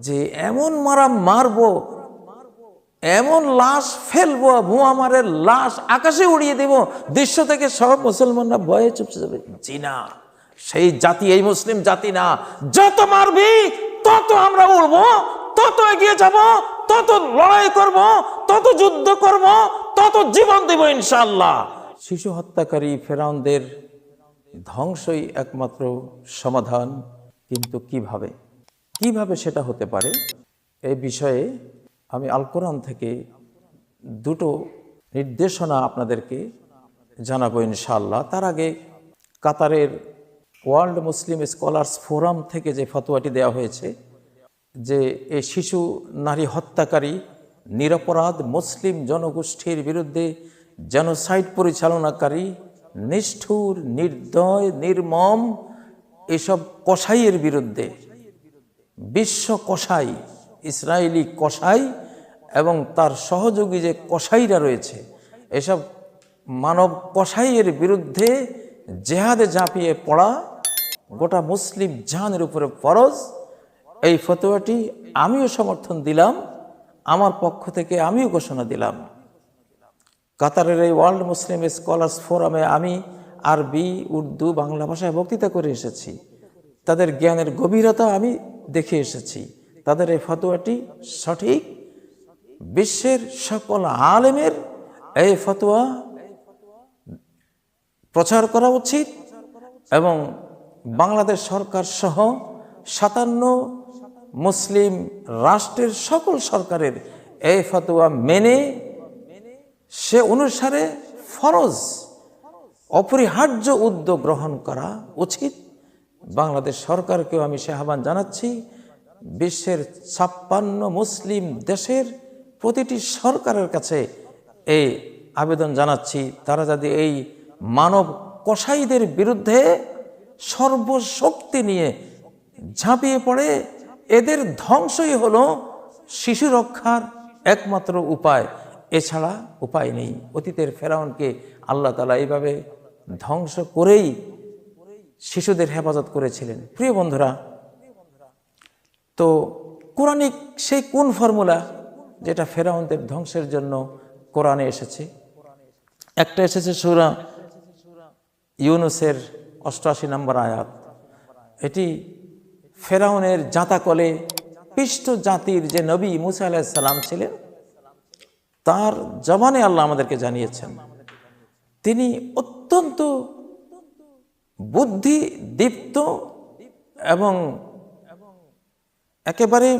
যে এমন মারা মারবো, এমন লাশ ফেলব মুহামারের লাশ আকাশে উড়িয়ে দেব দৃশ্য থেকে সব মুসলমানরা ভয়ে চুপসে যাবে। জি না, সেই জাতি এই মুসলিম জাতি না। যত মারবি, তত আমরা উড়বো, তত এগিয়ে যাব, তত লড়াই করব, তত যুদ্ধ করব, তত জীবন দেব ইনশাল্লাহ শিশু হত্যাকারী ফেরাউনদের ধ্বংসই একমাত্র সমাধান, কিন্তু কীভাবে? কীভাবে সেটা হতে পারে? এই বিষয়ে আমি আল কোরআন থেকে দুটো নির্দেশনা আপনাদেরকে জানাব ইনশাআল্লাহ। তার আগে কাতারের ওয়ার্ল্ড মুসলিম স্কলার্স ফোরাম থেকে যে ফতোয়াটি দেওয়া হয়েছে, যে এই শিশু নারী হত্যাকারী নিরপরাধ মুসলিম জনগোষ্ঠীর বিরুদ্ধে জেনোসাইড পরিচালনাকারী, নিষ্ঠুর, নির্দয়, নির্মম এসব কসাইয়ের বিরুদ্ধে বিশ্ব কসাই ইসরায়েলি কসাই এবং তার সহযোগী যে কসাইরা রয়েছে, এসব মানব কসাইয়ের বিরুদ্ধে জেহাদে ঝাঁপিয়ে পড়া গোটা মুসলিম জাহানের উপরে ফরজ। এই ফতোয়াটি আমিও সমর্থন দিলাম, আমার পক্ষ থেকে আমিও ঘোষণা দিলাম। কাতারের এই ওয়ার্ল্ড মুসলিম স্কলার্স ফোরামে আমি আরবি, উর্দু, বাংলা ভাষায় বক্তৃতা করে এসেছি। তাদের জ্ঞানের গভীরতা আমি দেখে এসেছি। তাদের এই ফতোয়াটি সঠিক। বিশ্বের সকল আলেমের এই ফতোয়া প্রচার করা উচিত এবং বাংলাদেশ সরকার সহ সাতান্ন মুসলিম রাষ্ট্রের সকল সরকারের এই ফতোয়া মেনে সে অনুসারে ফরজ, অপরিহার্য উদ্যোগ গ্রহণ করা উচিত। বাংলাদেশ সরকারকেও আমি সে আহ্বান জানাচ্ছি, বিশ্বের ছাপ্পান্ন মুসলিম দেশের প্রতিটি সরকারের কাছে এই আবেদন জানাচ্ছি। তারা যদি এই মানব কসাইদের বিরুদ্ধে সর্বশক্তি নিয়ে ঝাঁপিয়ে পড়ে, এদের ধ্বংসই হলো শিশু রক্ষার একমাত্র উপায়। এছাড়া উপায় নেই। অতীতের ফেরাউনকে আল্লাহ তালা এইভাবে ধ্বংস করেই শিশুদের হেফাজত করেছিলেন। প্রিয় বন্ধুরা, তো কোরআনিক সেই কোন ফর্মুলা যেটা ফেরাউনদের ধ্বংসের জন্য কোরআনে এসেছে? একটা এসেছে সুরা ইউনুসের অষ্টআশি নম্বর আয়াত। এটি ফেরাউনের জাঁতাকলে পিষ্ট জাতির যে নবী মুসা আলাহিসাল্লাম ছিলেন, তার জবানে আল্লাহ আমাদেরকে জানিয়েছেন। তিনি অত্যন্ত বুদ্ধি দীপ্ত এবং একেবারে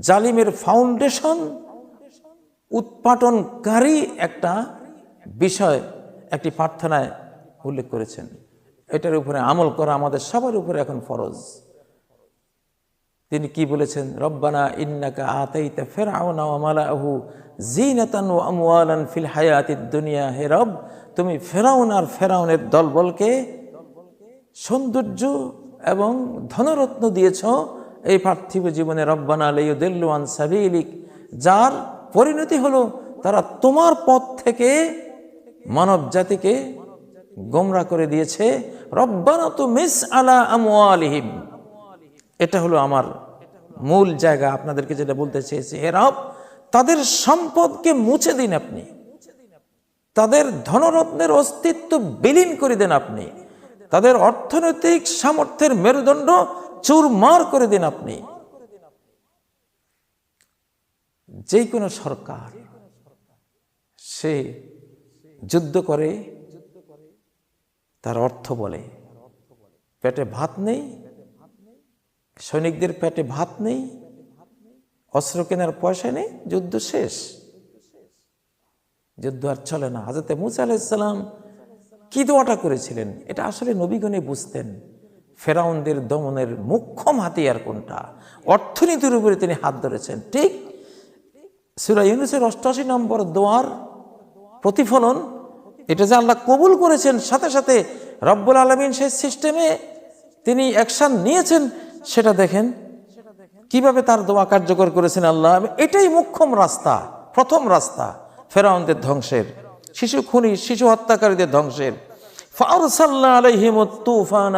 জালিমের ফাউন্ডেশন উৎপাটনকারী একটা বিষয় একটি প্রার্থনায় উল্লেখ করেছেন। এটার উপরে আমল করা আমাদের সবার উপরে এখন ফরজ। তিনি কি বলেছেন? রব্বানা ইন্নাকা আতাইতা ফেরাউনা ওয়া মালাহু জিনাতান ওয়া আমওয়ালান ফিল হায়াতিদ দুনিয়া হে রব তুমি ফেরাউন আর ফেরাউনের দলবলকে সৌন্দর্য এবং ধনরত্ন দিয়েছ। এই পার্থিব জীবনে রব্বানা আলাইউদ্দিল্লুয়ান সাবিলিক, যার পরিণতি হলো তারা তোমার পথ থেকে মানব জাতিকে গোমরা করে দিয়েছে। রব্বানা তো মিস আলা আমওয়ালিহিম। এটা হলো আমার মূল জায়গা। আপনাদেরকে যেটা বলতে চেয়েছি, হে রব, তাদের সম্পদকে মুছে দিন আপনি। তাদের ধনরত্নের অস্তিত্ব বিলীন করে দেন আপনি। তাদের অর্থনৈতিক সামর্থ্যের মেরুদণ্ড চুরমার করে দিন আপনি। যে কোনো সরকার, সে যুদ্ধ করে, তার অর্থ বলে। পেটে ভাত নেই, সৈনিকদের পেটে ভাত নেই, অস্ত্র কেনার পয়সা নেই, যুদ্ধ শেষ। যুদ্ধ আর চলে না। হাজরতে মুসা আলাইসাল্লাম কি দোয়াটা করেছিলেন? এটা আসলে নবীগণে বুঝতেন। ফেরাউনদের দমনের মুখ্যম হাতিয়ার কোনটা? অর্থনীতির উপরে তিনি হাত ধরেছেন। ঠিক সুরা ইউনুসের অষ্টআশি নম্বর দোয়ার প্রতিফলন, এটা যে আল্লাহ কবুল করেছেন, সাথে সাথে রব্বুল আলমিন সেই সিস্টেমে তিনি অ্যাকশন নিয়েছেন, সেটা দেখেন। কীভাবে তার দোয়া কার্যকর করেছেন আল্লাহ? এটাই মুখ্যম রাস্তা, প্রথম রাস্তা। ফেরাউনদের ধ্বংসের, শিশু খুনি, শিশু হত্যাকারীদের ধ্বংসের। তুফান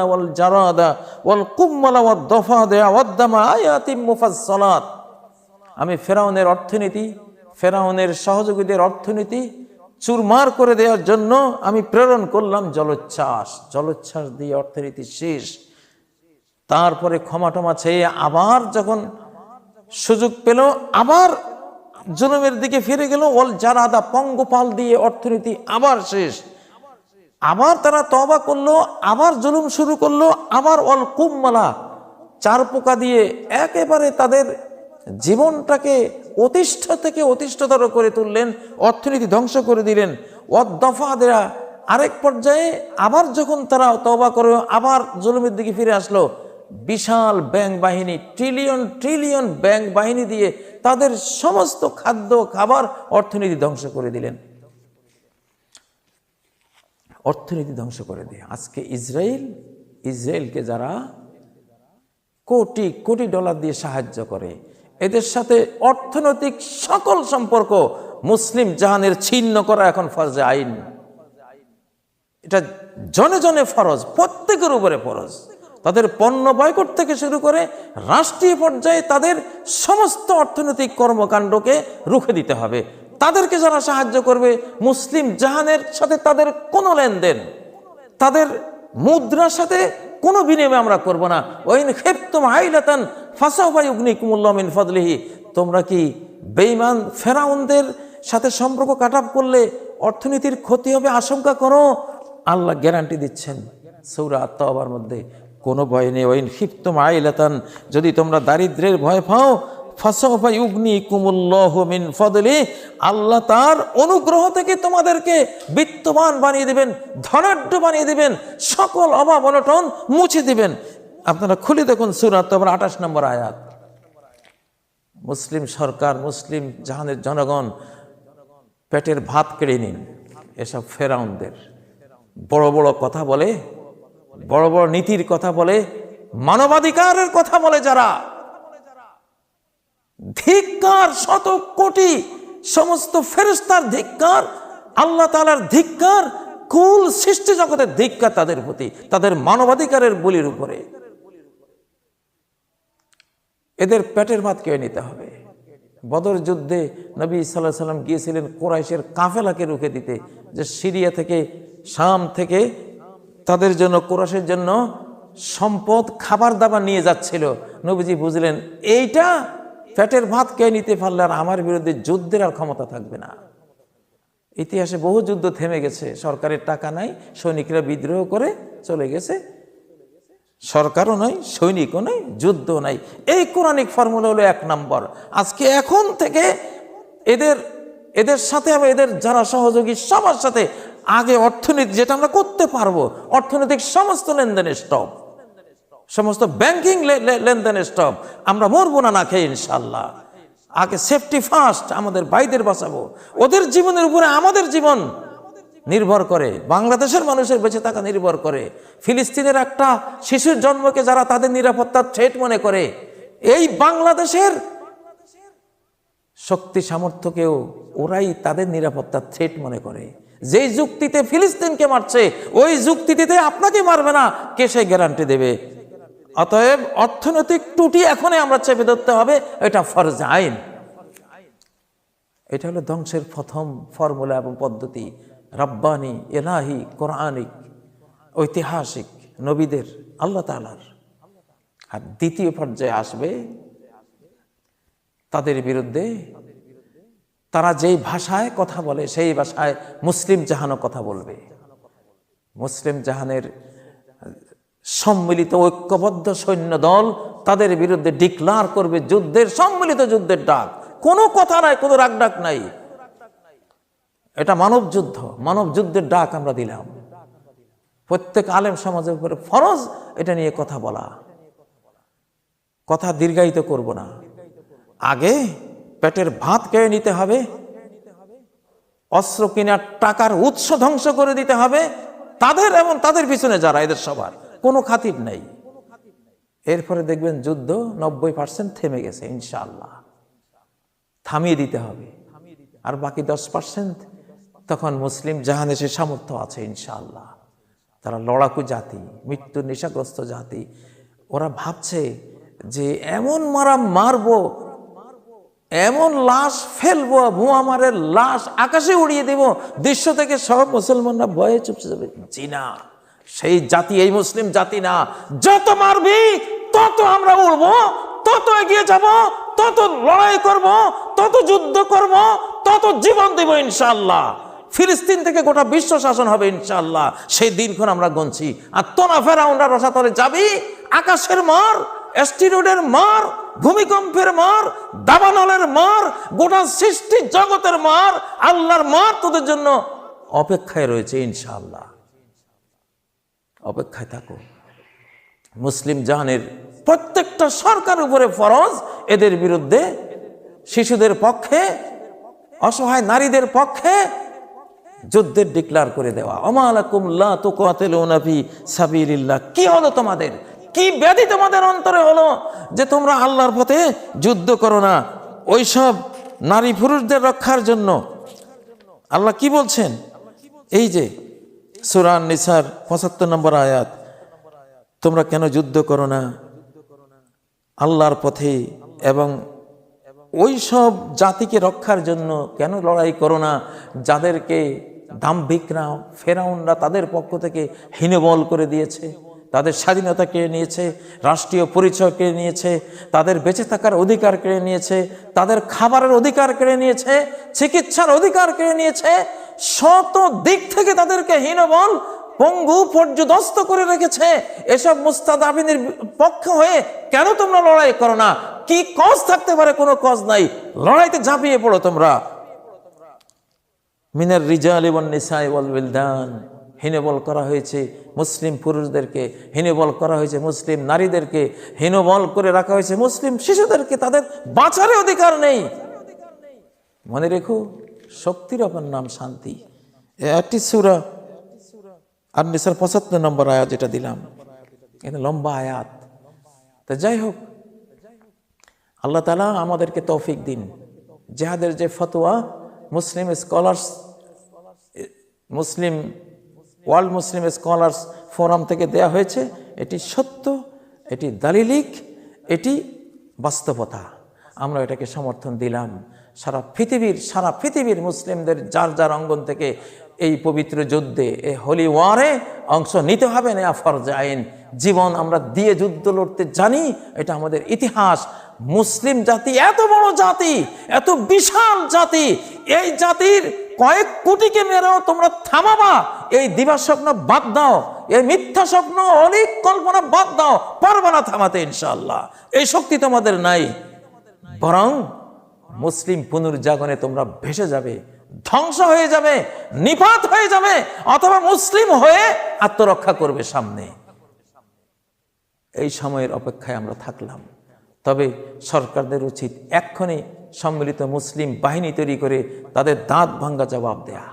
আমি ফেরাউনের অর্থনীতি, ফেরাউনের সহযোগীদের অর্থনীতি চুরমার করে দেওয়ার জন্য আমি প্রেরণ করলাম জলোচ্ছ্বাস। জলোচ্ছ্বাস দিয়ে অর্থনীতি শেষ। তারপরে ক্ষমা টমা চেয়ে আবার যখন সুযোগ পেল, আবার জুলুমের দিকে ফিরে গেল। ওল জারাদা পঙ্গপাল দিয়ে অর্থনীতি আবার শেষ। আবার তারা তবা করল, আবার জুলুম শুরু করল, আবার অল কুম্মালা, চার পোকা দিয়ে একেবারে তাদের জীবনটাকে অতিষ্ঠ থেকে অতিষ্ঠতর করে তুললেন, অর্থনীতি ধ্বংস করে দিলেন। অদফা দেয়া আরেক পর্যায়ে আবার যখন তারা তবা করে আবার জুলুমের দিকে ফিরে আসলো। বিশাল ব্যাংক বাহিনী ট্রিলিয়ন ট্রিলিয়ন ব্যাংক বাহিনী দিয়ে তাদের সমস্ত খাদ্য, খাবার অর্থনীতি ধ্বংস করে দিলেন। অর্থনীতি ধ্বংস করে দিয়ে। আজকে ইসরায়েল, ইসরায়েলকে যারা কোটি কোটি ডলার দিয়ে সাহায্য করে, এদের সাথে অর্থনৈতিক সকল সম্পর্ক মুসলিম জাহানের ছিন্ন করা এখন ফরজে আইন। এটা জনে জনে ফরজ, প্রত্যেকের উপরে ফরজ। তাদের পণ্য বয়কট থেকে শুরু করে রাষ্ট্রীয় পর্যায়ে তাদের সমস্ত অর্থনৈতিক কর্মকাণ্ডকে রুখে দিতে হবে। তাদেরকে যারা সাহায্য করবে, মুসলিম জাহানের সাথে তাদের কোনো লেনদেন, তাদের মুদ্রার সাথে কোনো বিনিময় আমরা করব না। ওইন খেপ্তম হাইলাতান উগ্নি কুমুল্লামিন ফদলিহি। তোমরা কি বেইমান ফেরাউনদের সাথে সম্পর্ক কাটাপ করলে অর্থনীতির ক্ষতি হবে? আশঙ্কা করো। আল্লাহ গ্যারান্টি দিচ্ছেন সৌরা আত্মাবার মধ্যে। কোনো ভয় নেই। ওইন ক্ষিপ্তম আইলাতান যদি তোমরা দারিদ্রের ভয় পাও ফাসাফা ইউগনি কুমুল্লাহ মিন ফদলি, আল্লাহ তার অনুগ্রহ থেকে তোমাদেরকে বিত্তবান বানিয়ে দিবেন, ধনাঢ্য বানিয়ে দিবেন, সকল অভাব অনটন মুছে দিবেন। আপনারা খুলে দেখুন সুরাত তোমার আঠাশ নম্বর আয়াত। মুসলিম সরকার, মুসলিম জাহানের জনগণ পেটের ভাত কেড়ে নিন, এসব ফেরাউনদের। বড় বড় কথা বলে বড় বড় নীতির কথা বলে, মানবাধিকারের কথা বলে যারা। ধিক্কার শত কোটি সমস্ত ফেরস্তার ধিক্কার, আল্লাহ তালার ধিক্কার, কুল সৃষ্টি জগতের ধিক্কার তাদের প্রতি, তাদের মানবাধিকারের বলির উপরে। এদের পেটের ভাত কেড়ে নিতে হবে। বদর যুদ্ধে নবী সাল্লাহ সাল্লাম গিয়েছিলেন কোরাইশের কাফেলাকে রুখে দিতে, যে সিরিয়া থেকে, শাম থেকে তাদের জন্য, কোরাইশের জন্য সম্পদ, খাবার দাবার নিয়ে যাচ্ছিল। নবীজি বুঝলেন, এইটা পেটের ভাত কে নিতে পারলে আর আমার বিরুদ্ধে যুদ্ধের আর ক্ষমতা থাকবে না। ইতিহাসে বহু যুদ্ধ থেমে গেছে, সরকারের টাকা নাই, সৈনিকরা বিদ্রোহ করে চলে গেছে। সরকারও নয় সৈনিকও নয় যুদ্ধ নাই। এই কোরআনিক ফর্মুলা হলো এক নম্বর। আজকে এখন থেকে এদের এদের সাথে হবে এদের যারা সহযোগী, সবার সাথে আগে অর্থনীতি যেটা আমরা করতে পারব, অর্থনৈতিক সমস্ত লেনদেনের স্টপ সমস্ত ব্যাংকিং লেনদেনের স্টপ আমরা মরবো না না খেয়ে ইনশাল্লাহ। আগে সেফটি ফার্স্ট আমাদের ভাইদের বাঁচাবো। ওদের জীবনের উপরে আমাদের জীবন নির্ভর করে। বাংলাদেশের মানুষের বেঁচে থাকা নির্ভর করে। ফিলিস্তিনের একটা শিশুর জন্মকে যারা তাদের নিরাপত্তার থ্রেট মনে করে, এই বাংলাদেশের শক্তি সামর্থ্যকেও ওরাই তাদের নিরাপত্তার থ্রেট মনে করে। যেই যুক্তিতে ফিলিস্তিনকে মারছে, ওই যুক্তিতে আপনাকে মারবে না, কে সে গ্যারান্টি দেবে? অতএব অর্থনৈতিক টুটি এখনই আমরা চেপে ধরতে হবে, এটা ফরজ আইন। এটা হলো ধ্বংসের প্রথম ফর্মুলা এবং পদ্ধতি। রব্বানি এলাহি কোরআনিক, ঐতিহাসিক, নবীদের, আল্লাহ তালার আর দ্বিতীয় পর্যায়ে আসবে তাদের বিরুদ্ধে তারা যেই ভাষায় কথা বলে, সেই ভাষায় মুসলিম জাহানও কথা বলবে। মুসলিম জাহানের সম্মিলিত ঐক্যবদ্ধ সৈন্য দল তাদের বিরুদ্ধে ডিক্লার করবে যুদ্ধের, সম্মিলিত যুদ্ধের ডাক। কোনো কথা নাই, কোনো রাগ ডাক নাই। এটা মানব যুদ্ধ। মানব যুদ্ধের ডাক আমরা দিলাম। প্রত্যেক আলেম সমাজের উপরে ফরজ এটা নিয়ে কথা বলা। কথা দীর্ঘায়িত করব না। আগে পেটের ভাত কেড়ে নিতে হবে। অস্ত্র কেনার টাকার উৎস ধ্বংস করে দিতে হবে। তাদের এবং তাদের পিছনে যারা, এদের সবার। কোনো খাতির নেই। এরপরে দেখবেন যুদ্ধ নব্বই পার্সেন্ট থেমে গেছে ইনশাল্লাহ থামিয়ে দিতে হবে। আর বাকি দশ পার্সেন্ট তখন মুসলিম জাহান এসে সামর্থ্য আছে, ইনশাআল্লাহ। তারা লড়াকু জাতি, মৃত্যু নেশাগ্রস্ত জাতি। ওরা ভাবছে যে এমন মারা মারবো এমন লাশ ফেলব মারে লাশ আকাশে উড়িয়ে দেব, দৃশ্য থেকে সব মুসলমানরা ভয়ে চুপসে যাবে। জি না, সেই জাতি এই মুসলিম জাতি না। যত মারবি, তত আমরা উড়বো, তত এগিয়ে যাব, তত লড়াই করব, তত যুদ্ধ করব, তত জীবন দেব ইনশাল্লাহ ফিলিস্তিন থেকে গোটা বিশ্ব শাসন হবে ইনশাল্লাহ সেই দিনক্ষণ আমরা গনছি আর তোনা ফেরাউনরা রসাতলে যাবি, আকাশের মার অ্যাস্টিরোডের মার, ভূমিকম্পের মার, দাবানলের মার, গোটা সৃষ্টি জগতের মার, আল্লাহর মার তোদের জন্য অপেক্ষায় রয়েছে ইনশাআল্লাহ। অপেক্ষায় থাকো। মুসলিম জাহানের প্রত্যেকটা সরকার উপরে ফরজ, এদের বিরুদ্ধে শিশুদের পক্ষে, অসহায় নারীদের পক্ষে যুদ্ধের ডিক্লার করে দেওয়া। অমালাকুম লা তুকাতিলুনা ফি সাবিলিল্লাহ। কি হলো তোমাদের? কি ব্যাধি তোমাদের অন্তরে হলো যে তোমরা আল্লাহর পথে যুদ্ধ করো না? ওইসব নারী পুরুষদের রক্ষার জন্য। আল্লাহ কি বলছেন? এই যে সুরান নিসার পঁচাত্তর নম্বর আয়াত, তোমরা কেন যুদ্ধ করো না? আল্লাহর পথে এবং ওই সব জাতিকে রক্ষার জন্য কেন লড়াই করো না? যাদেরকে দাম্ভিকরা, ফেরাউনরা তাদের পক্ষ থেকে হীনবল করে দিয়েছে। তাদের স্বাধীনতা কেড়ে নিয়েছে, রাষ্ট্রীয় পরিচয় কেড়ে নিয়েছে, তাদের বেঁচে থাকার অধিকার কেড়ে নিয়েছে, তাদের খাবারের অধিকার কেড়ে নিয়েছে, চিকিৎসার অধিকার কেড়ে নিয়েছে, শত দিক থেকে তাদেরকে হীনবল পঙ্গু পর্যদস্ত করে রেখেছে। এসব মুস্তাদ মুস্তাদাবিনের পক্ষ হয়ে কেন তোমরা লড়াই করো না? কি কজ থাকতে পারে? কোনো কজ নাই। লড়াইতে ঝাঁপিয়ে পড়ো তোমরা। মিনার রিজাল এবং নিসাই ওয়াল বিলদান হীনবল করা হয়েছে মুসলিম পুরুষদেরকে, হীনবল করা হয়েছে মুসলিম নারীদেরকে, হীনবল করে রাখা হয়েছে মুসলিম শিশুদেরকে, তাদের বাঁচারই অধিকার নেই। মনে রেখো, শক্তির অপর নাম শান্তি। একটি সুরা আর নিসার পঁচাত্তর নম্বর আয়াত যেটা দিলাম। এটা লম্বা আয়াত। তা যাই হোক, আল্লাহ তালা আমাদেরকে তৌফিক দিন। জেহাদের যে ফতোয়া, Muslim scholars Muslim world Muslim scholars forum থেকে দেয়া হয়েছে, এটি সত্য, এটি দালিলিক, এটি বাস্তবতা। আমরা এটাকে সমর্থন দিলাম। সারা পৃথিবীর সারা পৃথিবীর মুসলিমদের যার যার অঙ্গন থেকে এই পবিত্র যুদ্ধে এই হোলি ওয়ারে অংশ নিতে হবে না ফরজ আইন। জীবন আমরা দিয়ে যুদ্ধ লড়তে জানি, এটা আমাদের ইতিহাস। মুসলিম জাতি এত বড় জাতি, এত বিশাল জাতি, এই জাতির কয়েক কোটিকে মেরেও তোমরা থামাবা। এই দিবা স্বপ্ন বাদ দাও। এই মিথ্যা স্বপ্ন, অনেক কল্পনা বাদ দাও। পারবে না থামাতে ইনশাল্লাহ এই শক্তি তোমাদের নাই। বরং মুসলিম পুনর্জাগরণে তোমরা ভেসে যাবে, ধ্বংস হয়ে যাবে, নিপাত হয়ে যাবে, অথবা মুসলিম হয়ে আত্মরক্ষা করবে সামনে। এই সময়ের অপেক্ষায় আমরা থাকলাম। তবে সরকারদের উচিত এক্ষণে সম্মিলিত মুসলিম বাহিনী তৈরি করে তাদের দাঁত ভাঙ্গা জবাব দেয়া।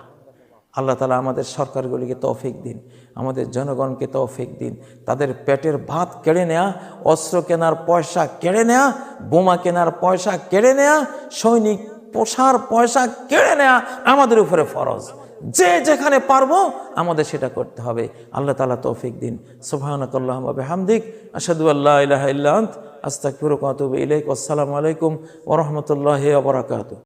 আল্লাহ তালা আমাদের সরকারগুলিকে তৌফিক দিন, আমাদের জনগণকে তৌফিক দিন, তাদের পেটের ভাত কেড়ে নেয়া, অস্ত্র কেনার পয়সা কেড়ে নেয়া, বোমা কেনার পয়সা কেড়ে নেয়া, সৈনিক পোষার পয়সা কেড়ে নেয়া আমাদের উপরে ফরজ। যে যেখানে পারব আমাদের সেটা করতে হবে। আল্লাহ তালা তৌফিক দিন। সুবাহানকাল্লাহ হামদিক আসাদু আল্লাহ ইলাহ ইল্লা আন্ত। আস্তাগফিরুকা ওয়া আতুবু ইলাইক। আসসালামু আলাইকুম ওয়া রাহমাতুল্লাহি ওয়া বারাকাতুহু।